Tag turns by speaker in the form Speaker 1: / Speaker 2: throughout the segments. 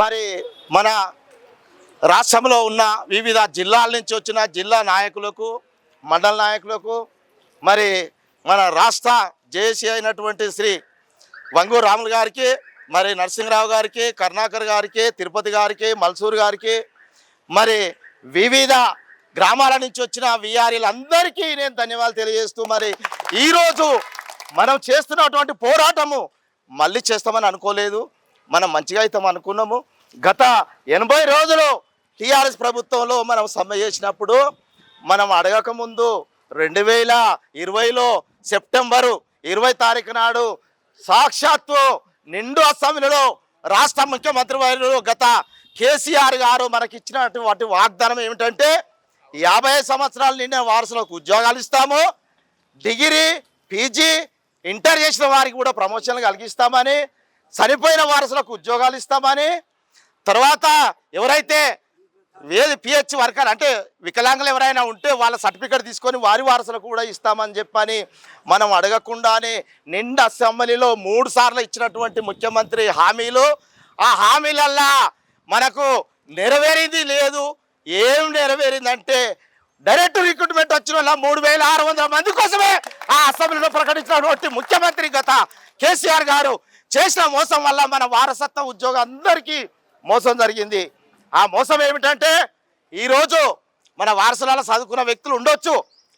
Speaker 1: మరి మన రాష్ట్రంలో ఉన్న వివిధ జిల్లాల నుంచి వచ్చిన జిల్లా నాయకులకు మండల నాయకులకు మరి మన రాష్ట్ర జేఏసీ అయినటువంటి శ్రీ వంగు రాములు గారికి మరి నరసింహరావు గారికి కరుణాకర్ గారికి తిరుపతి గారికి మల్సూర్ గారికి మరి వివిధ గ్రామాల నుంచి వచ్చిన విఆర్ఈలందరికీ నేను ధన్యవాదాలు తెలియజేస్తూ మరి ఈరోజు మనం చేస్తున్నటువంటి పోరాటము మళ్ళీ చేస్తామని అనుకోలేదు. మనం మంచిగా అవుతాం అనుకున్నాము. గత ఎనభై రోజులు టీఆర్ఎస్ ప్రభుత్వంలో మనం సమ్మె చేసినప్పుడు మనం అడగక ముందు రెండు వేల ఇరవైలో సెప్టెంబరు ఇరవై తారీఖు నాడు సాక్షాత్తు నిండు అసెంబ్లీలో రాష్ట్ర ముఖ్యమంత్రి వారు గత కేసీఆర్ గారు మనకి ఇచ్చినటువంటి వాగ్దానం ఏమిటంటే యాభై సంవత్సరాలు నిండిన వారసులకు ఉద్యోగాలు ఇస్తాము డిగ్రీ పీజీ ఇంటర్ చేసిన వారికి కూడా ప్రమోషన్లు కలిగిస్తామని చనిపోయిన వారసులకు ఉద్యోగాలు ఇస్తామని తర్వాత ఎవరైతే ఏది పిహెచ్ వర్కర్ అంటే వికలాంగులు ఎవరైనా ఉంటే వాళ్ళ సర్టిఫికేట్ తీసుకొని వారి వారసులకు కూడా ఇస్తామని చెప్పని మనం అడగకుండానే నిండా అసెంబ్లీలో మూడు సార్లు ఇచ్చినటువంటి ముఖ్యమంత్రి హామీలు. ఆ హామీలల్లా మనకు నెరవేరింది లేదు. ఏం నెరవేరిందంటే డైరెక్ట్ రిక్రూట్మెంట్ వచ్చిన వాళ్ళ మూడు వేల ఆరు వందల మంది కోసమే ఆ అసెంబ్లీలో ప్రకటించినటువంటి ముఖ్యమంత్రి గత కేసీఆర్ గారు చేసిన మోసం వల్ల మన వారసత్వ ఉద్యోగం అందరికీ మోసం జరిగింది. ఆ మోసం ఏమిటంటే ఈరోజు మన వారసులలో చదువుకున్న వ్యక్తులు ఉండొచ్చు.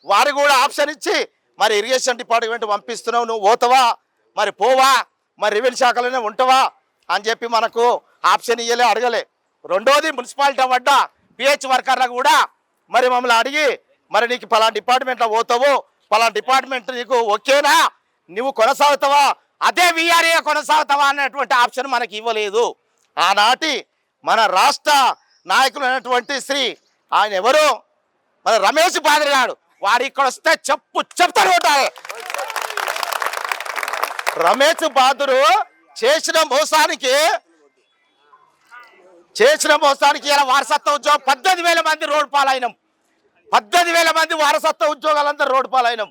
Speaker 1: వారు కూడా ఆప్షన్ ఇచ్చి మరి ఇరిగేషన్ డిపార్ట్మెంట్ పంపిస్తున్నావు నువ్వు పోతావా మరి పోవా? మరి రెవెన్యూ శాఖలోనే ఉంటావా? అని చెప్పి మనకు ఆప్షన్ ఇయ్యలే అడగలే. రెండోది మున్సిపాలిటీ వడ్డ పిహెచ్ వర్కర్లకు కూడా మరి మమ్మల్ని అడిగి మరి నీకు పలానా డిపార్ట్మెంట్లో పోతావు పలానా డిపార్ట్మెంట్ నీకు ఓకేనా? నువ్వు కొనసాగుతావా? అదే విఆర్ఏ కొనసాగుతావా అన్నటువంటి ఆప్షన్ మనకి ఇవ్వలేదు. ఆనాటి మన రాష్ట్ర నాయకులు అయినటువంటి శ్రీ ఆయన ఎవరు? మన రమేష్ పాదరి గారు. వాడు ఇక్కడ వస్తే చెప్పు చెప్తారు కొట్టాలి రమేష్ బాదురు చేసిన మోసానికి చేసిన మోసానికి ఇలా వారసత్వ ఉద్యోగం పద్దెనిమిది వేల మంది రోడ్డు పాలైనం. పద్దెనిమిది వేల మంది వారసత్వ ఉద్యోగాలందరూ రోడ్డు పాలైనం.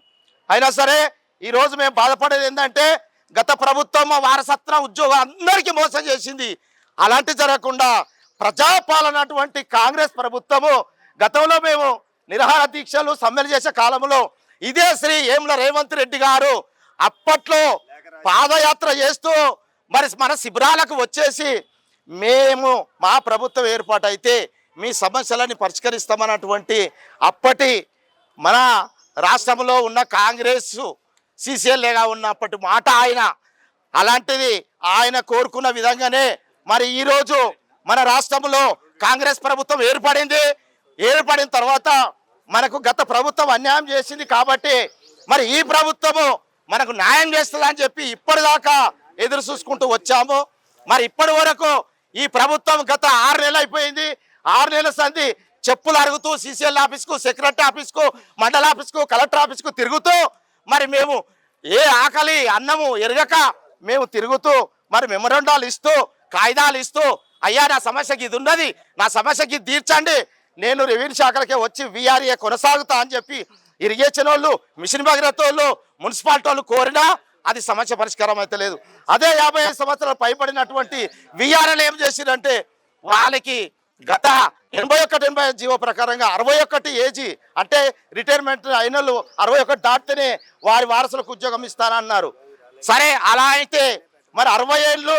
Speaker 1: అయినా సరే ఈరోజు మేము బాధపడేది ఏంటంటే గత ప్రభుత్వం వారసత్వ ఉద్యోగం అందరికీ మోసం చేసింది. అలాంటి జరగకుండా ప్రజాపాలన అటువంటి కాంగ్రెస్ ప్రభుత్వము గతంలో మేము నిరహార దీక్షలు సమ్మెలు చేసే కాలంలో ఇదే శ్రీ ఏముల రేవంత్ రెడ్డి గారు అప్పట్లో పాదయాత్ర చేస్తూ మరి మన శిబిరాలకు వచ్చేసి మేము మా ప్రభుత్వం ఏర్పాటైతే మీ సమస్యలని పరిష్కరిస్తామన్నటువంటి అప్పటి మన రాష్ట్రంలో ఉన్న కాంగ్రెస్ సీసీఎల్ఏగా ఉన్నప్పటి మాట ఆయన. అలాంటిది ఆయన కోరుకున్న విధంగానే మరి ఈరోజు మన రాష్ట్రంలో కాంగ్రెస్ ప్రభుత్వం ఏర్పడింది. ఏర్పడిన తర్వాత మనకు గత ప్రభుత్వం అన్యాయం చేసింది కాబట్టి మరి ఈ ప్రభుత్వము మనకు న్యాయం చేస్తుందని చెప్పి ఇప్పటిదాకా ఎదురు చూసుకుంటూ వచ్చాము. మరి ఇప్పటి వరకు ఈ ప్రభుత్వం గత ఆరు నెలలు అయిపోయింది. ఆరు నెలల సంధి చెప్పులు అరుగుతూ సీసీఎల్ ఆఫీస్కు సెక్రటరీ ఆఫీస్కు మండల ఆఫీస్కు కలెక్టర్ ఆఫీస్కు తిరుగుతూ మరి మేము ఏ ఆకలి అన్నము ఎరగక మేము తిరుగుతూ మరి మెమరండాలు ఇస్తూ కాగితాలు ఇస్తూ అయ్యా నా సమస్యకి ఇది ఉన్నది నా సమస్యకి ఇది తీర్చండి నేను రెవెన్యూ శాఖలకే వచ్చి విఆర్ఏ కొనసాగుతా అని చెప్పి ఇరిగేషన్ వాళ్ళు మిషన్ భగీరథ వాళ్ళు మున్సిపాలిటీ వాళ్ళు కోరినా అది సమస్య పరిష్కారం అయితే లేదు. అదే యాభై ఐదు సంవత్సరాలు పైబడినటువంటి విఆర్ఎల్ ఏం చేసిరంటే వాళ్ళకి గత ఎనభై ఒకటి ఎనభై జీవో ప్రకారంగా అరవై ఒకటి ఏజీ అంటే రిటైర్మెంట్ అయిన వాళ్ళు అరవై ఒకటి దాటితేనే వారి వారసులకు ఉద్యోగం ఇస్తానన్నారు. సరే అలా అయితే మరి అరవై ఏళ్ళు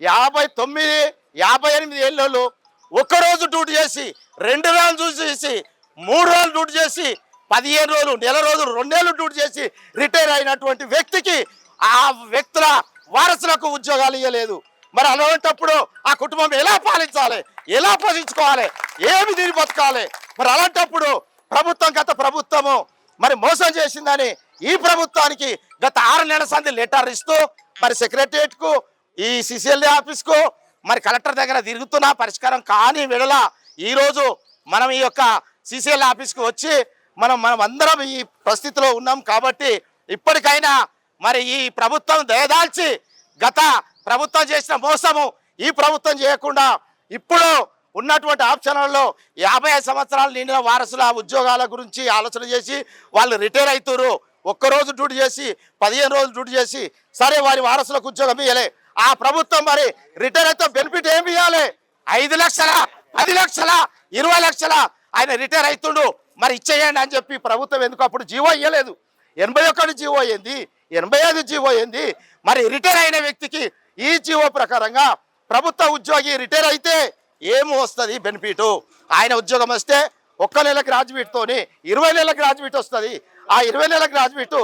Speaker 1: యాభై తొమ్మిది యాభై ఎనిమిది ఏళ్ళు ఒక్కరోజు డ్యూటీ చేసి రెండు రోజులు డ్యూటీ చేసి మూడు రోజులు డ్యూటీ చేసి పదిహేను రోజులు నెల రోజులు రెండేళ్ళు డ్యూటీ చేసి రిటైర్ అయినటువంటి వ్యక్తికి ఆ వ్యక్తుల వారసులకు ఉద్యోగాలు ఇవ్వలేదు మరి అలాంటప్పుడు ఆ కుటుంబం ఎలా పాలించాలి? ఎలా పోషించుకోవాలి? ఏమి దీని బతకాలి? మరి అలాంటప్పుడు ప్రభుత్వం గత ప్రభుత్వము మరి మోసం చేసిందని ఈ ప్రభుత్వానికి గత ఆరు నెలల సంది లెటర్ ఇస్తూ మరి సెక్రటరియట్కు ఈ సిసిఎల్ఏ ఆఫీస్కు మరి కలెక్టర్ దగ్గర తిరుగుతున్నా పరిష్కారం కాని విడల ఈరోజు మనం ఈ యొక్క సిసిఎల్ ఆఫీస్కు వచ్చి మనం మనం అందరం ఈ పరిస్థితిలో ఉన్నాం కాబట్టి ఇప్పటికైనా మరి ఈ ప్రభుత్వం దయదాల్చి గత ప్రభుత్వం చేసిన మోసము ఈ ప్రభుత్వం చేయకుండా ఇప్పుడు ఉన్నటువంటి ఆప్షన్లలో యాభై ఐదు సంవత్సరాలు నిండిన వారసుల ఉద్యోగాల గురించి ఆలోచన చేసి వాళ్ళు రిటైర్ అవుతారు. ఒక్కరోజు డ్యూటీ చేసి పదిహేను రోజులు డ్యూటీ చేసి సరే వారి వారసులకు ఉద్యోగం ఇవ్వలే ఆ ప్రభుత్వం మరి రిటైర్ అయితే బెనిఫిట్ ఏమి ఇవ్వాలి ఐదు లక్షల పది లక్షల ఇరవై లక్షల ఆయన రిటైర్ అవుతుండు. మరి ఇచ్చేయండి అని చెప్పి ప్రభుత్వం ఎందుకు అప్పుడు జీవో ఇవ్వలేదు ఎనభై ఒకటి జీవో అయింది ఎనభై ఐదు జీవో అయింది మరి రిటైర్ అయిన వ్యక్తికి ఈ జీవో ప్రకారంగా ప్రభుత్వ ఉద్యోగి రిటైర్ అయితే ఏమి వస్తుంది బెనిఫిట్. ఆయన ఉద్యోగం వస్తే ఒక్క నెల గ్రాడ్యుయేట్ ఇరవై నెలల గ్రాడ్యుయేట్ వస్తుంది. ఆ ఇరవై నెలల గ్రాడ్యుయేట్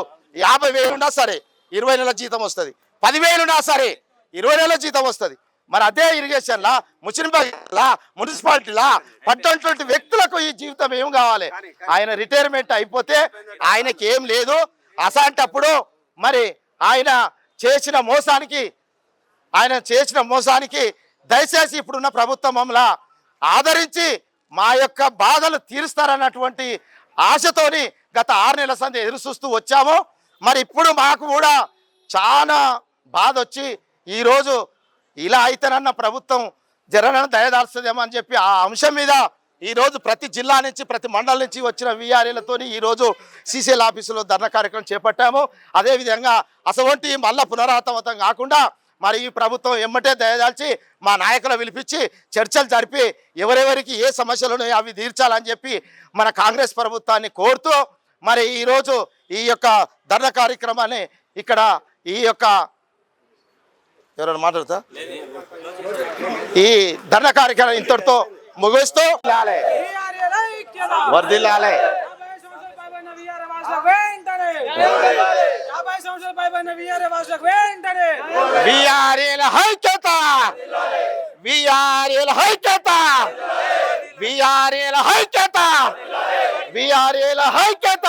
Speaker 1: యాభై వేలున్నా సరే ఇరవై నెలల జీతం వస్తుంది. పదివేలున్నా సరే ఇరవై నెలల జీతం వస్తుంది. మరి అదే ఇరిగేషన్లా మున్సిపాలిటీలా మున్సిపాలిటీలా పట్టనటువంటి వ్యక్తులకు ఈ జీవితం ఏం కావాలి? ఆయన రిటైర్మెంట్ అయిపోతే ఆయనకి ఏం లేదు. అసాంటప్పుడు మరి ఆయన చేసిన మోసానికి ఆయన చేసిన మోసానికి దయచేసి ఇప్పుడున్న ప్రభుత్వం మమ్మల్ని ఆదరించి మా యొక్క బాధలు తీరుస్తారన్నటువంటి ఆశతోని గత ఆరు నెలల సంధి ఎదురు చూస్తూ వచ్చాము. మరి ఇప్పుడు మాకు కూడా చాలా బాధ వచ్చి ఈరోజు ఇలా అయితేనన్న ప్రభుత్వం జరగడం దయదారుస్తుందేమో అని చెప్పి ఆ అంశం మీద ఈరోజు ప్రతి జిల్లా నుంచి ప్రతి మండలం నుంచి వచ్చిన విఆర్ఏలతో ఈరోజు సీసీఎల్ ఆఫీసులో ధర్నా కార్యక్రమం చేపట్టాము. అదేవిధంగా అసవంటి మళ్ళా పునరావృతం కాకుండా మరి ఈ ప్రభుత్వం ఎమ్మటే దయదాల్చి మా నాయకులు పిలిపించి చర్చలు జరిపి ఎవరెవరికి ఏ సమస్యలు ఉన్నాయో అవి తీర్చాలని చెప్పి మన కాంగ్రెస్ ప్రభుత్వాన్ని కోరుతూ మరి ఈరోజు ఈ యొక్క ధర్నా కార్యక్రమాన్ని ఇక్కడ ఈ యొక్క ఎవరైనా మాట్లాడుతా? ఈ ధర్నా కార్యక్రమం ఇంతటితో ముగిస్తూ లాలే. వర్ధిల్లాలే. విఆర్ఏల హైక్యత విఆర్ఏల హైక్యత విఆర్ఏల హైక్యత విఆర్ఏల హైక్యత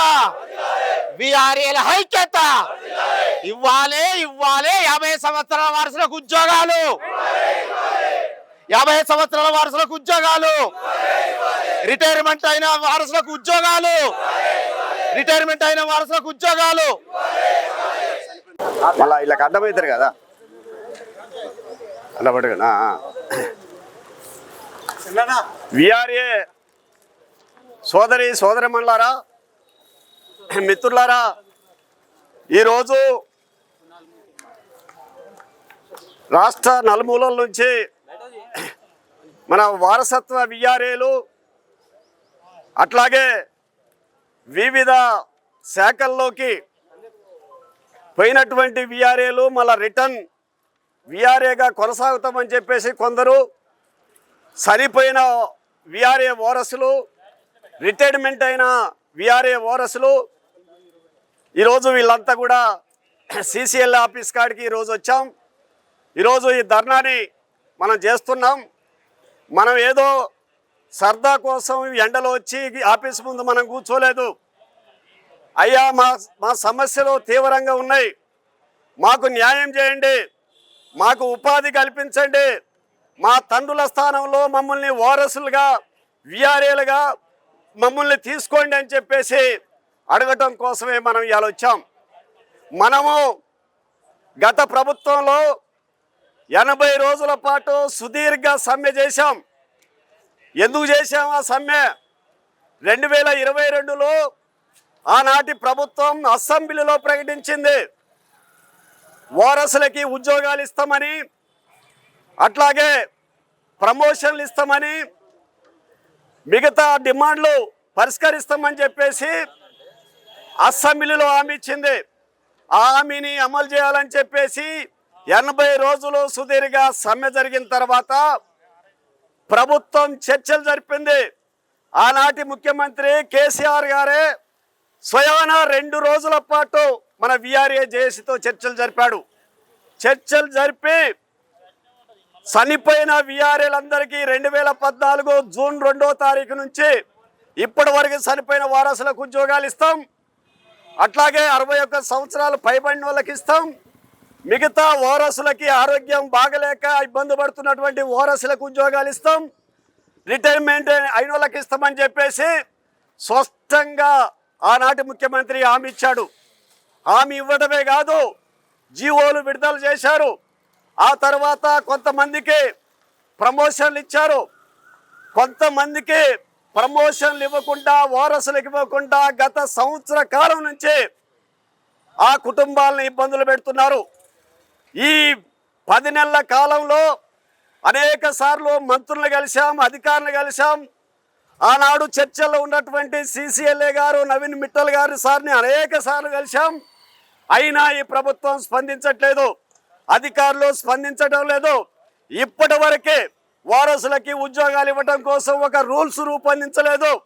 Speaker 1: విఆర్ఏల హైక్యత ఇవ్వాలే ఇవ్వాలే యాభై సంవత్సరాల వారసులకు ఉద్యోగాలు. యాభై సంవత్సరాల వారసులకు ఉద్యోగాలు. రిటైర్మెంట్ అయిన వారసులకు ఉద్యోగాలు. రిటైర్మెంట్ అయిన వారసులకు ఉద్యోగాలు.
Speaker 2: మళ్ళా వీళ్ళకి అడ్డమవుతారు కదా. అడ్డపడుగా విఆర్ఏ సోదరి సోదరిమణులారా మిత్రులారా ఈరోజు రాష్ట్ర నలుమూలల నుంచి మన వారసత్వ విఆర్ఏలు అట్లాగే వివిధ శాఖల్లోకి పోయినటువంటి విఆర్ఏలు మళ్ళా రిటర్న్ విఆర్ఏగా కొనసాగుతామని చెప్పేసి కొందరు సరిపోయిన విఆర్ఏ ఓరసులు రిటైర్మెంట్ అయిన విఆర్ఏ ఓరసులు ఈరోజు వీళ్ళంతా కూడా సిసిఎల్ ఆఫీస్ కాడికి ఈరోజు వచ్చాం. ఈరోజు ఈ ధర్నాని మనం చేస్తున్నాం. మనం ఏదో సరదా కోసం ఎండలో వచ్చి ఆఫీస్ ముందు మనం కూర్చోలేదు. అయ్యా మా మా సమస్యలు తీవ్రంగా ఉన్నాయి. మాకు న్యాయం చేయండి. మాకు ఉపాధి కల్పించండి. మా తండ్రుల స్థానంలో మమ్మల్ని వారసులుగా విఆర్ఏలుగా మమ్మల్ని తీసుకోండి అని చెప్పేసి అడగటం కోసమే మనం ఇవాళ వచ్చాం. మనము గత ప్రభుత్వంలో ఎనభై రోజుల పాటు సుదీర్ఘ సమ్మె చేశాం. ఎందుకు చేశాం ఆ సమ్మె? రెండు వేల ఇరవై రెండులో ఆనాటి ప్రభుత్వం అసెంబ్లీలో ప్రకటించింది. వారసులకి ఉద్యోగాలు ఇస్తామని అట్లాగే ప్రమోషన్లు ఇస్తామని మిగతా డిమాండ్లు పరిష్కరిస్తామని చెప్పేసి అసెంబ్లీలో హామీ ఇచ్చింది. ఆ హామీని అమలు చేయాలని చెప్పేసి ఎనభై రోజులు సుదీర్ఘ సమ్మె జరిగిన తర్వాత ప్రభుత్వం చర్చలు జరిపింది. ఆనాటి ముఖ్యమంత్రి కేసీఆర్ గారే స్వయాన రెండు రోజుల పాటు మన విఆర్ఏ జేఏసీతో చర్చలు జరిపాడు. చర్చలు జరిపి చనిపోయిన విఆర్ఏలందరికీ రెండు వేల పద్నాలుగు జూన్ రెండో తారీఖు నుంచి ఇప్పటి వరకు చనిపోయిన వారసులకు ఉద్యోగాలు ఇస్తాం. అట్లాగే అరవై ఒక్క సంవత్సరాలు పైబడిన వాళ్ళకి ఇస్తాం. మిగతా వారసులకి ఆరోగ్యం బాగలేక ఇబ్బంది పడుతున్నటువంటి వారసులకు ఉద్యోగాలు ఇస్తాం. రిటైర్మెంట్ అయిన వాళ్ళకి ఇస్తామని చెప్పేసి స్పష్టంగా ఆనాటి ముఖ్యమంత్రి హామీ ఇచ్చాడు. హామీ ఇవ్వడమే కాదు జీవోలు విడుదల చేశారు. ఆ తర్వాత కొంతమందికి ప్రమోషన్లు ఇచ్చారు. కొంతమందికి ప్రమోషన్లు ఇవ్వకుండా వారసులకు ఇవ్వకుండా గత సంవత్సర కాలం నుంచి ఆ కుటుంబాలను ఇబ్బందులు పెడుతున్నారు. ఈ పది నెలల కాలంలో అనేక సార్లు మంత్రులను కలిశాం అధికారులు కలిశాం ఆనాడు చర్చల్లో ఉన్నటువంటి సీసీఎల్ఏ గారు నవీన్ మిట్టల్ గారి సార్ని అనేక సార్లు కలిశాం. అయినా ఈ ప్రభుత్వం స్పందించట్లేదు. అధికారులు స్పందించడం లేదు. ఇప్పటి వరకే వారసులకి ఉద్యోగాలు ఇవ్వడం కోసం ఒక రూల్స్ రూపొందించలేదు.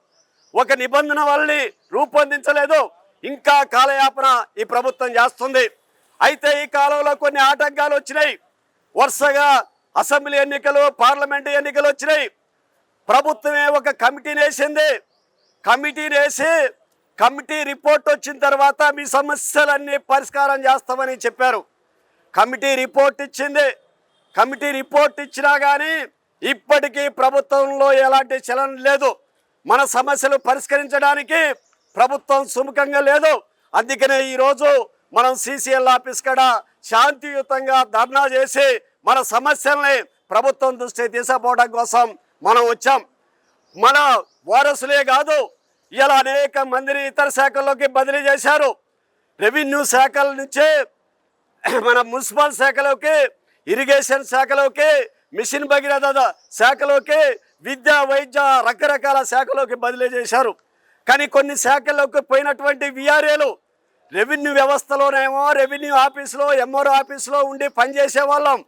Speaker 2: ఒక నిబంధన వాళ్ళని రూపొందించలేదు. ఇంకా కాలయాపన ఈ ప్రభుత్వం చేస్తుంది. అయితే ఈ కాలంలో కొన్ని ఆటంకాలు వచ్చినాయి. వరుసగా అసెంబ్లీ ఎన్నికలు పార్లమెంట్ ఎన్నికలు వచ్చినాయి. ప్రభుత్వమే ఒక కమిటీని వేసింది కమిటీని వేసి కమిటీ రిపోర్ట్ వచ్చిన తర్వాత మీ సమస్యలన్నీ పరిష్కారం చేస్తామని చెప్పారు. కమిటీ రిపోర్ట్ ఇచ్చింది. కమిటీ రిపోర్ట్ ఇచ్చినా కానీ ఇప్పటికీ ప్రభుత్వంలో ఎలాంటి చలనం లేదు. మన సమస్యలు పరిష్కరించడానికి ప్రభుత్వం సుముఖంగా లేదు. అందుకనే ఈరోజు మనం సీసీఎల్ ఆఫీస్ కడ శాంతియుతంగా ధర్నా చేసి మన సమస్యల్ని ప్రభుత్వం దృష్టి తీసుకోవడం కోసం మనం వచ్చాం. మన వారసులే కాదు ఇలా అనేక మందిని ఇతర శాఖల్లోకి బదిలీ చేశారు. రెవెన్యూ శాఖల నుంచే మన మున్సిపల్ శాఖలోకి ఇరిగేషన్ శాఖలోకి మిషన్ భగీరథ శాఖలోకి విద్యా వైద్య రకరకాల శాఖలోకి బదిలీ చేశారు. కానీ కొన్ని శాఖల్లోకి పోయినటువంటి విఆర్ఏలు రెవెన్యూ వ్యవస్థలోనేమో రెవెన్యూ ఆఫీసులో ఎంఆర్ఓ ఆఫీసులో ఉండి పనిచేసే వాళ్ళం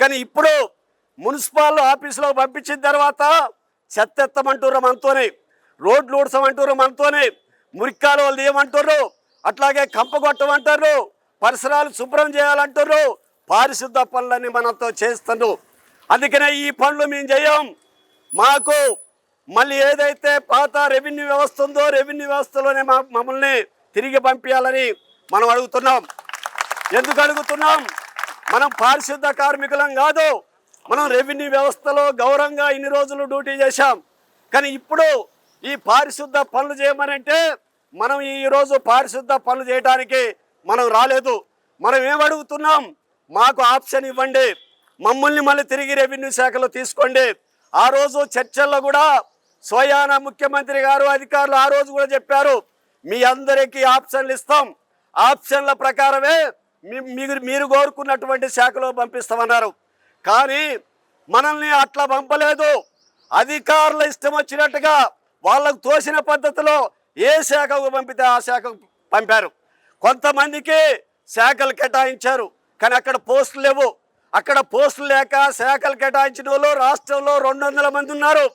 Speaker 2: కానీ ఇప్పుడు మున్సిపల్ ఆఫీసులో పంపించిన తర్వాత చెత్త ఎత్తమంటుర్రు మనతోనే రోడ్లు ఊడ్చమంటుర్రు మనతోనే మురిక్కాలు వాళ్ళు తీయమంటుర్రు అట్లాగే కంప కొట్టమంటారు పరిసరాలు శుభ్రం చేయాలంటారు పారిశుద్ధ పనులన్నీ మనతో చేస్తున్నారు అందుకనే ఈ పనులు మేము చేయం. మాకు మళ్ళీ ఏదైతే పాత రెవెన్యూ వ్యవస్థ ఉందో రెవెన్యూ వ్యవస్థలోనే మా మమ్మల్ని తిరిగి పంపించాలని మనం అడుగుతున్నాం. ఎందుకు అడుగుతున్నాం? మనం పారిశుద్ధ కార్మికులం కాదు. మనం రెవెన్యూ వ్యవస్థలో గౌరవంగా ఇన్ని రోజులు డ్యూటీ చేశాం. కానీ ఇప్పుడు ఈ పారిశుద్ధ పనులు చేయమనంటే మనం ఈరోజు పారిశుద్ధ పనులు చేయడానికి మనం రాలేదు. మనం ఏమడుగుతున్నాం మాకు ఆప్షన్ ఇవ్వండి. మమ్మల్ని మళ్ళీ తిరిగి రెవెన్యూ శాఖలో తీసుకోండి. ఆ రోజు చర్చల్లో కూడా స్వయాన ముఖ్యమంత్రి గారు అధికారులు ఆ రోజు కూడా చెప్పారు మీ అందరికీ ఆప్షన్లు ఇస్తాం. ఆప్షన్ల ప్రకారమే మీరు మీరు కోరుకున్నటువంటి శాఖలో పంపిస్తామన్నారు. కానీ మనల్ని అట్లా పంపలేదు. అధికారుల ఇష్టం వచ్చినట్టుగా వాళ్ళకు తోసిన పద్ధతిలో ఏ శాఖకు పంపితే ఆ శాఖకు పంపారు. కొంతమందికి శాఖలు కేటాయించారు. కానీ అక్కడ పోస్టులు లేవు. అక్కడ పోస్టులు లేక శాఖలు కేటాయించిన వాళ్ళు రాష్ట్రంలో రెండు వందల మంది ఉన్నారు.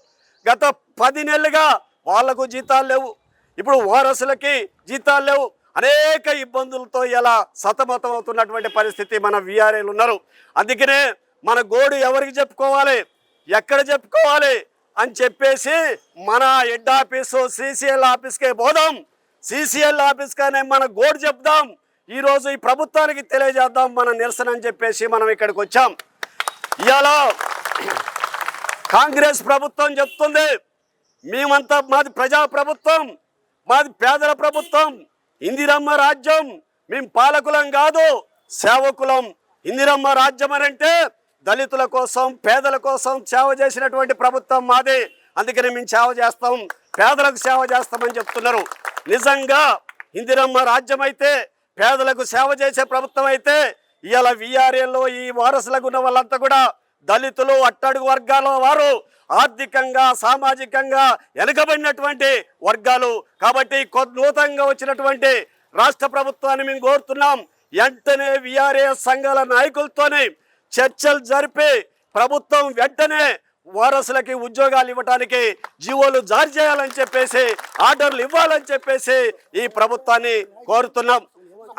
Speaker 2: గత పది నెలలుగా వాళ్ళకు జీతాలు లేవు. ఇప్పుడు వారసులకి జీతాలు లేవు. అనేక ఇబ్బందులతో ఇలా సతమతం అవుతున్నటువంటి పరిస్థితి మన విఆర్ఏలు ఉన్నారు. అందుకనే మన గోడు ఎవరికి చెప్పుకోవాలి? ఎక్కడ చెప్పుకోవాలి? అని చెప్పేసి మన హెడ్ ఆఫీసు సీసీఎల్ ఆఫీస్కే పోదాం. సీసీఎల్ ఆఫీస్ మన గోడు చెప్దాం. ఈరోజు ఈ ప్రభుత్వానికి తెలియజేద్దాం మన నిరసన అని చెప్పేసి మనం ఇక్కడికి వచ్చాం. ఇవాళ కాంగ్రెస్ ప్రభుత్వం చెప్తుంది మేమంతా మాది ప్రజా ప్రభుత్వం మాది పేదల ప్రభుత్వం ఇందిరమ్మ రాజ్యం మేము పాలకులం కాదు సేవకులం. ఇందిరమ్మ రాజ్యం అనంటే దళితుల కోసం పేదల కోసం సేవ చేసినటువంటి ప్రభుత్వం మాదే. అందుకని మేము సేవ చేస్తాం. పేదలకు సేవ చేస్తామని చెప్తున్నారు. నిజంగా ఇందిరమ్మ రాజ్యం అయితే పేదలకు సేవ చేసే ప్రభుత్వం అయితే ఇవాళ విఆర్ఏలో ఈ వారసులకు ఉన్న వాళ్ళంతా కూడా దళితులు అట్టడుగు వర్గాల వారు ఆర్థికంగా సామాజికంగా వెనుకబడినటువంటి వర్గాలు. కాబట్టి నూతనంగా వచ్చినటువంటి రాష్ట్ర ప్రభుత్వాన్ని మేము కోరుతున్నాం. వెంటనే విఆర్ఏ సంఘాల నాయకులతోనే చర్చలు జరిపి ప్రభుత్వం వెంటనే వారసులకి ఉద్యోగాలు ఇవ్వడానికి జీవోలు జారీ చేయాలని చెప్పేసి ఆర్డర్లు ఇవ్వాలని చెప్పేసి ఈ ప్రభుత్వాన్ని కోరుతున్నాం.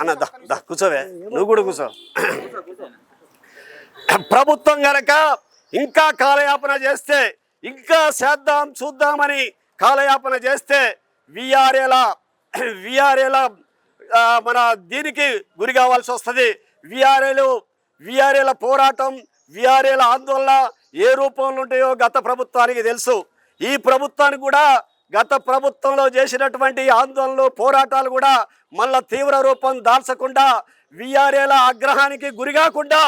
Speaker 2: అన్న దా కూర్చోవే. నువ్వు కూడా కూర్చో. ప్రభుత్వం గనక ఇంకా కాలయాపన చేస్తే ఇంకా చేద్దాం చూద్దామని కాలయాపన చేస్తే విఆర్ఏల విఆర్ఏల మన దీనికి గురి కావాల్సి వస్తుంది. విఆర్ఏలు విఆర్ఏల పోరాటం విఆర్ఏల ఆందోళన ఏ రూపంలో ఉంటాయో గత ప్రభుత్వానికి తెలుసు. ఈ ప్రభుత్వానికి కూడా గత ప్రభుత్వంలో చేసినటువంటి ఆందోళనలు పోరాటాలు కూడా మళ్ళా తీవ్ర రూపం దాల్చకుండా విఆర్ఏల ఆగ్రహానికి గురి కాకుండా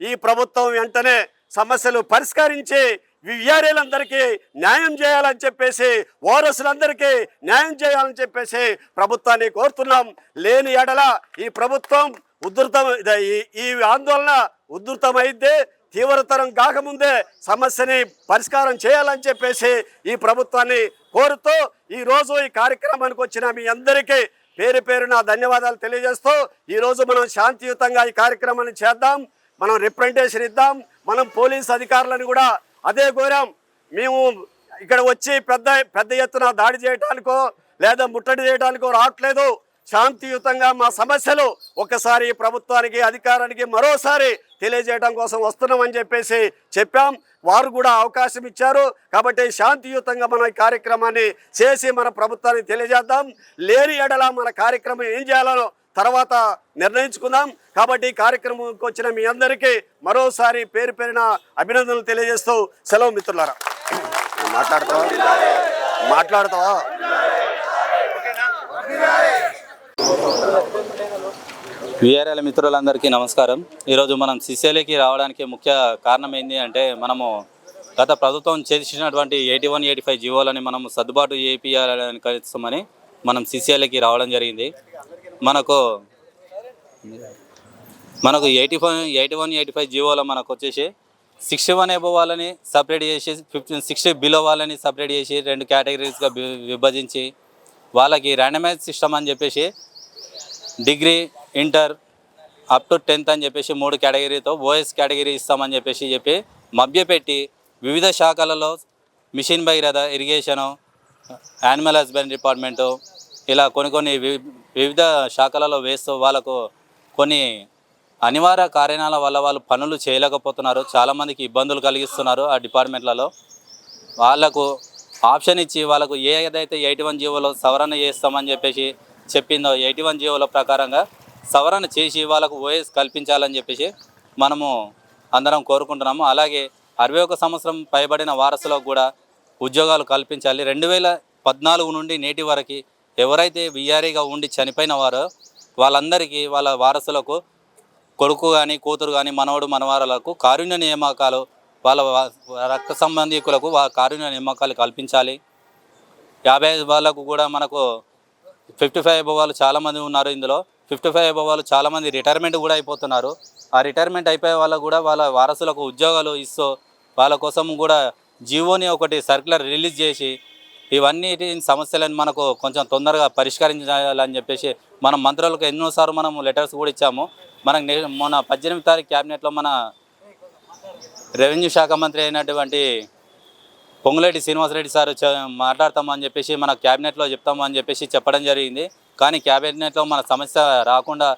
Speaker 2: ఈ ప్రభుత్వం వెంటనే సమస్యలు పరిష్కరించి విఆర్ఏలందరికీ న్యాయం చేయాలని చెప్పేసి వారసులందరికీ న్యాయం చేయాలని చెప్పేసి ప్రభుత్వాన్ని కోరుతున్నాం. లేని ఎడల ఈ ప్రభుత్వం ఉధృతం ఈ- ఈ ఆందోళన ఉధృతమైతే తీవ్రతరం కాకముందే సమస్యని పరిష్కారం చేయాలని చెప్పేసి ఈ ప్రభుత్వాన్ని కోరుతూ ఈరోజు ఈ కార్యక్రమానికి వచ్చిన మీ అందరికీ పేరు పేరున ధన్యవాదాలు తెలియజేస్తూ ఈరోజు మనం శాంతియుతంగా ఈ కార్యక్రమాన్ని చేద్దాం. మనం రిప్రజెంటేషన్ ఇద్దాం. మనం పోలీస్ అధికారులను కూడా అదే కోరాం. మేము ఇక్కడ వచ్చి పెద్ద పెద్ద ఎత్తున దాడి చేయడానికో లేదా ముట్టడి చేయడానికో రావట్లేదు. శాంతియుతంగా మా సమస్యలు ఒకసారి ప్రభుత్వానికి అధికారానికి మరోసారి తెలియజేయడం కోసం వస్తున్నామని చెప్పేసి చెప్పాం. వారు కూడా అవకాశం ఇచ్చారు. కాబట్టి శాంతియుతంగా మన కార్యక్రమాన్ని చేసి మన ప్రభుత్వానికి తెలియజేద్దాం. లేని ఎడల మన కార్యక్రమం ఏం చేయాలో తర్వాత నిర్ణయించుకుందాం. కాబట్టి కార్యక్రమంకి వచ్చిన మీ అందరికీ మరోసారి పేరు పేరిన అభినందనలు తెలియజేస్తూ సెలవు మిత్రులారా. మాట్లాడతావా? మాట్లాడతావా?
Speaker 3: విఆర్ఎల్ మిత్రులందరికీ నమస్కారం. ఈరోజు మనం సిసిఎల్కి రావడానికి ముఖ్య కారణం ఏంటి అంటే మనము గత ప్రభుత్వం చేసినటువంటి ఎయిటీ వన్ ఎయిటీ ఫైవ్ జీవోలని మనం సర్దుబాటు చేయాలని కలుస్తామని మనం సిసిఎల్కి రావడం జరిగింది. మనకు మనకు eighty five eighty one eighty five జీవోలో మనకు వచ్చేసి సిక్స్టీ వన్ ఎబో వాళ్ళని సపరేట్ చేసి ఫిఫ్టీన్ సిక్స్టీ బిలో వాళ్ళని సపరేట్ చేసి రెండు కేటగిరీస్గా విభజించి వాళ్ళకి ర్యాండమైజ్ సిస్టమ్ అని చెప్పేసి degree inter up to tenth అని చెప్పేసి మూడు కేటగిరీతో ఓఎస్ కేటగిరీ ఇస్తామని చెప్పేసి చెప్పి మభ్యపెట్టి వివిధ శాఖలలో mission Bhagiratha irrigation animal husbandry department ఇలా కొన్ని కొన్ని వి- వివిధ శాఖలలో వేస్తూ వాళ్ళకు కొన్ని అనివార్య కారణాల వల్ల వాళ్ళు పనులు చేయలేకపోతున్నారు. చాలామందికి ఇబ్బందులు కలిగిస్తున్నారు ఆ డిపార్ట్మెంట్లలో. వాళ్ళకు ఆప్షన్ ఇచ్చి వాళ్ళకు ఏ ఏదైతే ఎయిటీ వన్ జీవోలో సవరణ చేస్తామని చెప్పేసి చెప్పిందో ఎయిటీ వన్ జీవోల ప్రకారంగా సవరణ చేసి వాళ్ళకు ఓఎస్ కల్పించాలని చెప్పేసి మనము అందరం కోరుకుంటున్నాము. అలాగే అరవై ఒక సంవత్సరం పైబడిన వారసులకు కూడా ఉద్యోగాలు కల్పించాలి. రెండు వేల పద్నాలుగు నుండి నేటి వరకు ఎవరైతే విఆర్ఈగా ఉండి చనిపోయిన వారో వాళ్ళందరికీ వాళ్ళ వారసులకు కొడుకు కానీ కూతురు కానీ మనవడు మనవారలకు కారుణ్య నియామకాలు వాళ్ళ రక్త సంబంధికులకు వాళ్ళ కారుణ్య నియామకాలు కల్పించాలి. యాభై ఐదు వాళ్ళకు కూడా మనకు ఫిఫ్టీ ఫైవ్ వాళ్ళు చాలామంది ఉన్నారు ఇందులో. ఫిఫ్టీ ఫైవ్ వాళ్ళు చాలామంది రిటైర్మెంట్ కూడా అయిపోతున్నారు. ఆ రిటైర్మెంట్ అయిపోయే వాళ్ళకు కూడా వాళ్ళ వారసులకు ఉద్యోగాలు ఇస్తూ వాళ్ళ కోసం కూడా జీవోని ఒకటి సర్క్యులర్ రిలీజ్ చేసి ఇవన్నీ సమస్యలను మనకు కొంచెం తొందరగా పరిష్కరించాలని చెప్పేసి మనం మంత్రులకు ఎన్నోసార్లు మనం లెటర్స్ కూడా ఇచ్చాము. మనకు నే- మొన్న పద్దెనిమిది తారీఖు క్యాబినెట్లో మన రెవెన్యూ శాఖ మంత్రి అయినటువంటి పొంగులేటి శ్రీనివాసరెడ్డి సార్ చ- మాట్లాడతామని చెప్పేసి మన క్యాబినెట్లో చెప్తామని చెప్పేసి చెప్పడం జరిగింది. కానీ క్యాబినెట్లో మన సమస్య రాకుండా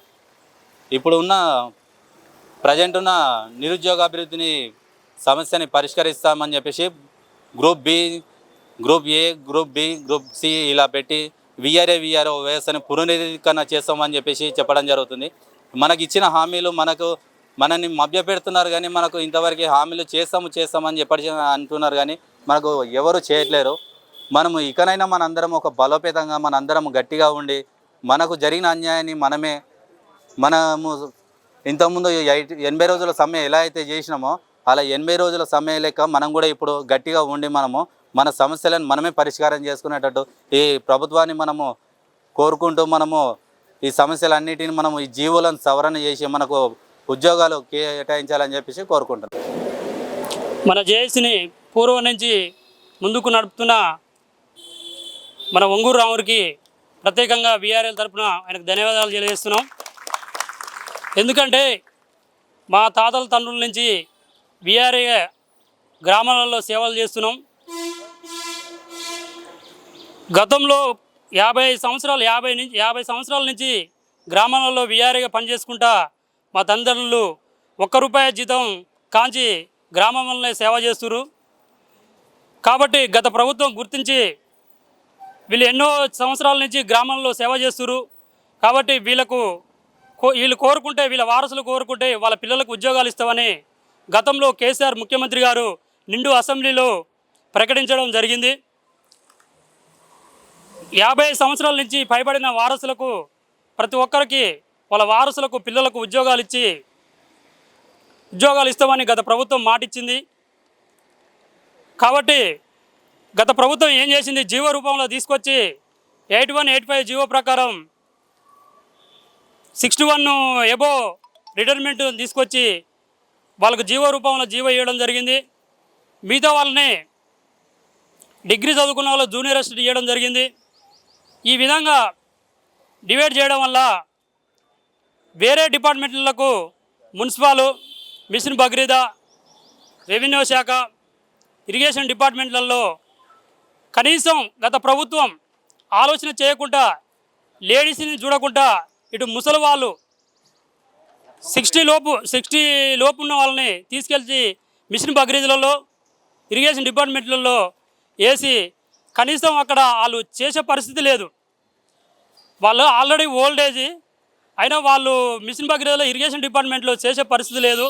Speaker 3: ఇప్పుడు ఉన్న ప్రజెంట్ ఉన్న నిరుద్యోగాభివృద్ధిని సమస్యని పరిష్కరిస్తామని చెప్పేసి group B group A group B group C ఇలా పెట్టి విఆర్ఏ విఆర్ఓ వ్యవస్థని పునరుద్ధీకరణ చేస్తామని చెప్పేసి చెప్పడం జరుగుతుంది. మనకి ఇచ్చిన హామీలు మనకు మనల్ని మభ్యపెడుతున్నారు కానీ మనకు ఇంతవరకు హామీలు చేస్తాము చేస్తామని చెప్పి అంటున్నారు కానీ మనకు ఎవరు చేయట్లేరు. మనము ఇకనైనా మనందరం ఒక బలోపేతంగా మనందరం గట్టిగా ఉండి మనకు జరిగిన అన్యాయాన్ని మనమే మనము ఇంతకుముందు ఎయిట్ ఎనభై రోజుల సమ్మె ఎలా అయితే చేసినామో అలా ఎనభై రోజుల సమ్మె లెక్క మనం కూడా ఇప్పుడు గట్టిగా ఉండి మనము మన సమస్యలను మనమే పరిష్కారం చేసుకునేటట్టు ఈ ప్రభుత్వాన్ని మనము కోరుకుంటూ మనము ఈ సమస్యలన్నిటిని మనము ఈ జీవులను సవరణ చేసి మనకు ఉద్యోగాలు కేటాయించాలని చెప్పేసి కోరుకుంటున్నాం.
Speaker 4: మన జేఏసీని పూర్వం నుంచి ముందుకు నడుపుతున్న మన ఒంగూరు రాముడికి ప్రత్యేకంగా బీఆర్ఎల్ తరపున ఆయనకు ధన్యవాదాలు తెలియజేస్తున్నాం. ఎందుకంటే మా తాతల తండ్రుల నుంచి బీఆర్ఏ గ్రామాలలో సేవలు చేస్తున్నాం. గతంలో యాభై సంవత్సరాలు యాభై నుంచి యాభై సంవత్సరాల నుంచి గ్రామాలలో బీఆర్ఏగా పనిచేసుకుంటా మా తల్లిదండ్రులు ఒక్క రూపాయి జీతం కాంచి గ్రామంలోనే సేవ చేస్తున్నారు కాబట్టి గత ప్రభుత్వం గుర్తించి వీళ్ళు ఎన్నో సంవత్సరాల నుంచి గ్రామంలో సేవ చేస్తున్నారు కాబట్టి వీళ్ళకు కో- వీళ్ళు కోరుకుంటే వీళ్ళ వారసులు కోరుకుంటే వాళ్ళ పిల్లలకు ఉద్యోగాలు ఇస్తామని గతంలో కేసీఆర్ ముఖ్యమంత్రి గారు నిండు అసెంబ్లీలో ప్రకటించడం జరిగింది. యాభై సంవత్సరాల నుంచి పైబడిన వారసులకు ప్రతి ఒక్కరికి వాళ్ళ వారసులకు పిల్లలకు ఉద్యోగాలు ఇచ్చి ఉద్యోగాలు ఇస్తామని గత ప్రభుత్వం మాటిచ్చింది. కాబట్టి గత ప్రభుత్వం ఏం చేసింది? జీవో రూపంలో తీసుకొచ్చి eight one eight five GO ప్రకారం సిక్స్టీ వన్ ఎబో రిటైర్మెంట్ తీసుకొచ్చి వాళ్ళకు జీవ రూపంలో జీవో ఇవ్వడం జరిగింది. మిగతా వాళ్ళని డిగ్రీ చదువుకున్న వాళ్ళు జూనియర్ అసిస్టెంట్ ఇవ్వడం జరిగింది. ఈ విధంగా డివైడ్ చేయడం వల్ల వేరే డిపార్ట్మెంట్లకు మున్సిపాలు మిషన్ బగ్రీదా రెవెన్యూ శాఖ ఇరిగేషన్ డిపార్ట్మెంట్లలో కనీసం గత ప్రభుత్వం ఆలోచన చేయకుండా లేడీస్ని చూడకుండా ఇటు ముసలి వాళ్ళు సిక్స్టీ లోపు సిక్స్టీ లోపు ఉన్న వాళ్ళని తీసుకెళ్ళి మిషన్ బగ్రీదులలో ఇరిగేషన్ డిపార్ట్మెంట్లలో వేసి కనీసం అక్కడ వాళ్ళు చేసే పరిస్థితి లేదు. వాళ్ళు ఆల్రెడీ ఓల్డ్ ఏజ్ అయినా వాళ్ళు మిషన్ బగ్రీదులో ఇరిగేషన్ డిపార్ట్మెంట్లో చేసే పరిస్థితి లేదు.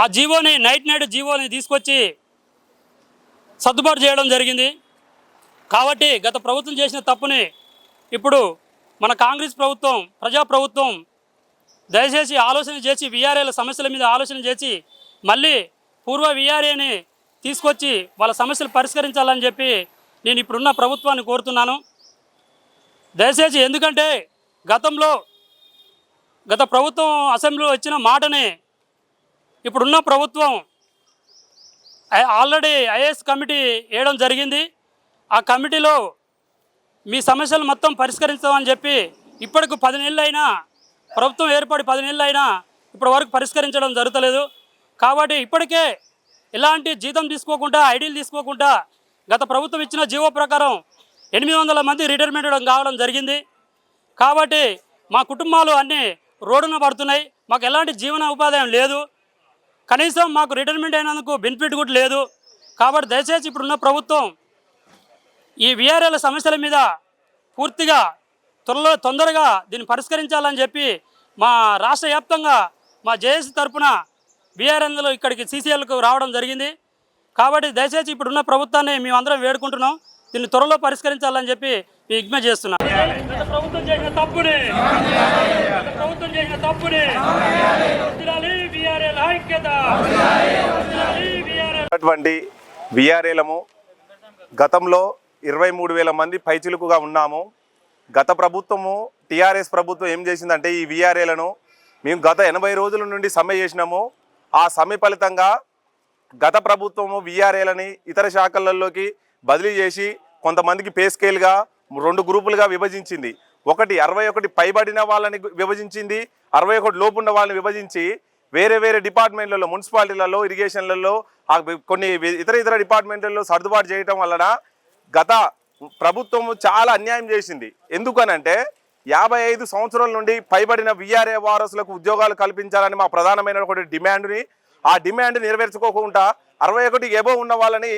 Speaker 4: ఆ జీవోని నైట్ నైట్ జీవోని తీసుకొచ్చి సర్దుబాటు చేయడం జరిగింది. కాబట్టి గత ప్రభుత్వం చేసిన తప్పుని ఇప్పుడు మన కాంగ్రెస్ ప్రభుత్వం ప్రజా ప్రభుత్వం దయచేసి ఆలోచన చేసి విఆర్ఏల సమస్యల మీద ఆలోచన చేసి మళ్ళీ పూర్వ విఆర్ఏని తీసుకొచ్చి వాళ్ళ సమస్యలు పరిష్కరించాలని చెప్పి నేను ఇప్పుడున్న ప్రభుత్వాన్ని కోరుతున్నాను. దయచేసి ఎందుకంటే గతంలో గత ప్రభుత్వం అసెంబ్లీలో వచ్చిన మాటని ఇప్పుడున్న ప్రభుత్వం ఐ- ఆల్రెడీ ఐఏఎస్ కమిటీ వేయడం జరిగింది. ఆ కమిటీలో మీ సమస్యలు మొత్తం పరిష్కరిస్తామని చెప్పి ఇప్పటికి పది నెలలైనా ప్రభుత్వం ఏర్పడి పది నెలలు అయినా ఇప్పటి వరకు పరిష్కరించడం జరుగుతలేదు. కాబట్టి ఇప్పటికే ఎలాంటి జీతం తీసుకోకుండా ఐడీలు తీసుకోకుండా గత ప్రభుత్వం ఇచ్చిన జీవో ప్రకారం ఎనిమిది వందల మంది రిటైర్మెంట్ కావడం జరిగింది. కాబట్టి మా కుటుంబాలు అన్నీ రోడ్డున పడుతున్నాయి. మాకు ఎలాంటి జీవన ఉపాధ్యాయం లేదు. కనీసం మాకు రిటైర్మెంట్ అయినందుకు బెనిఫిట్ కూడా లేదు. కాబట్టి దయచేసి ఇప్పుడున్న ప్రభుత్వం ఈ విఆర్ఎల్ సమస్యల మీద పూర్తిగా త్వరలో తొందరగా దీన్ని పరిష్కరించాలని చెప్పి మా రాష్ట్ర వ్యాప్తంగా మా జేఏసీ తరఫున విఆర్ఎన్లు ఇక్కడికి సీసీఎల్కు రావడం జరిగింది. కాబట్టి దయచేసి ఇప్పుడున్న ప్రభుత్వాన్ని మేమందరం వేడుకుంటున్నాం. దీన్ని త్వరలో పరిష్కరించాలని చెప్పి విజ్ఞప్తి చేస్తున్నాం. ప్రభుత్వం చేసిన తప్పుని ప్రభుత్వం చేసిన తప్పుని
Speaker 5: ఉన్నటువంటి విఆర్ఏలము గతంలో ఇరవై మూడు వేల మంది పైచిలుకుగా ఉన్నాము. గత ప్రభుత్వము టీఆర్ఎస్ ప్రభుత్వం ఏం చేసిందంటే ఈ విఆర్ఏలను మేము గత ఎనభై రోజుల నుండి సమ్మె చేసినాము. ఆ సమ్మె ఫలితంగా గత ప్రభుత్వము విఆర్ఏలని ఇతర శాఖలలోకి బదిలీ చేసి కొంతమందికి పే స్కేల్గా రెండు గ్రూపులుగా విభజించింది. ఒకటి అరవై ఒకటి పైబడిన వాళ్ళని విభజించింది అరవై ఒకటి లోపున్న వాళ్ళని విభజించి వేరే వేరే డిపార్ట్మెంట్లలో మున్సిపాలిటీలలో ఇరిగేషన్లలో కొన్ని ఇతర ఇతర డిపార్ట్మెంట్లలో సర్దుబాటు చేయటం వలన గత ప్రభుత్వం చాలా అన్యాయం చేసింది. ఎందుకనంటే యాభై ఐదు సంవత్సరాల నుండి పైబడిన విఆర్ఏ వారసులకు ఉద్యోగాలు కల్పించాలని మా ప్రధానమైన ఒకటి డిమాండ్ని ఆ డిమాండ్ నెరవేర్చుకోకుండా అరవై ఒకటి ఎబో ఉన్న వాళ్ళని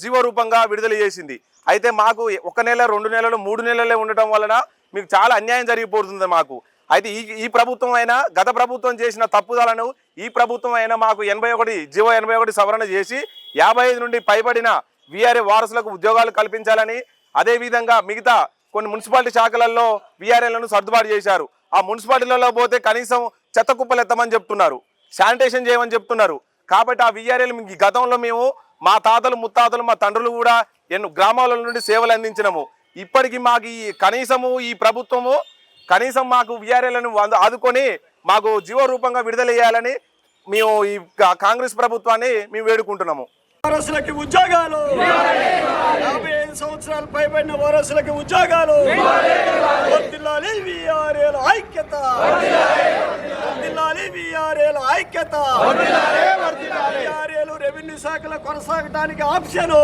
Speaker 5: జీవరూపంగా విడుదల చేసింది. అయితే మాకు ఒక నెల రెండు నెలలు మూడు నెలలే ఉండటం వలన మీకు చాలా అన్యాయం జరిగిపోతుంది మాకు. అయితే ఈ ఈ ప్రభుత్వం అయినా గత ప్రభుత్వం చేసిన తప్పుదలను ఈ ప్రభుత్వం అయినా మాకు ఎనభై ఒకటి జీవో ఎనభై ఒకటి సవరణ చేసి యాభై ఐదు నుండి పైబడిన వీఆర్ఏ వారసులకు ఉద్యోగాలు కల్పించాలని అదేవిధంగా మిగతా కొన్ని మున్సిపాలిటీ శాఖలలో వీఆర్ఏలను సర్దుబాటు చేశారు. ఆ మున్సిపాలిటీలలో పోతే కనీసం చెత్త కుప్పలు ఎత్తమని చెప్తున్నారు. శానిటేషన్ చేయమని చెప్తున్నారు. కాబట్టి ఆ వీఆర్ఏలు ఈ గతంలో మేము మా తాతలు ముత్తాతలు మా తండ్రులు కూడా ఎన్నో గ్రామాల నుండి సేవలు అందించినాము. ఇప్పటికి మాకు ఈ కనీసము ఈ ప్రభుత్వము కనీసం మాకు విఆర్ఏలను ఆదుకొని మాకు జీవ రూపంగా విడుదల చేయాలని మేము ఈ కాంగ్రెస్ ప్రభుత్వాన్ని మేము వేడుకుంటున్నాము.
Speaker 2: ఉద్యోగాలు. యాభై సంవత్సరాలు పైబడిన వారసులకి ఉద్యోగాలు. వర్ధిల్లాలి వీఆర్ఏల ఐక్యత. వర్ధిల్లాలి వీఆర్ఏల ఐక్యత. వీఆర్ఏలు రెవెన్యూ శాఖలో కొనసాగడానికి ఆప్షన్.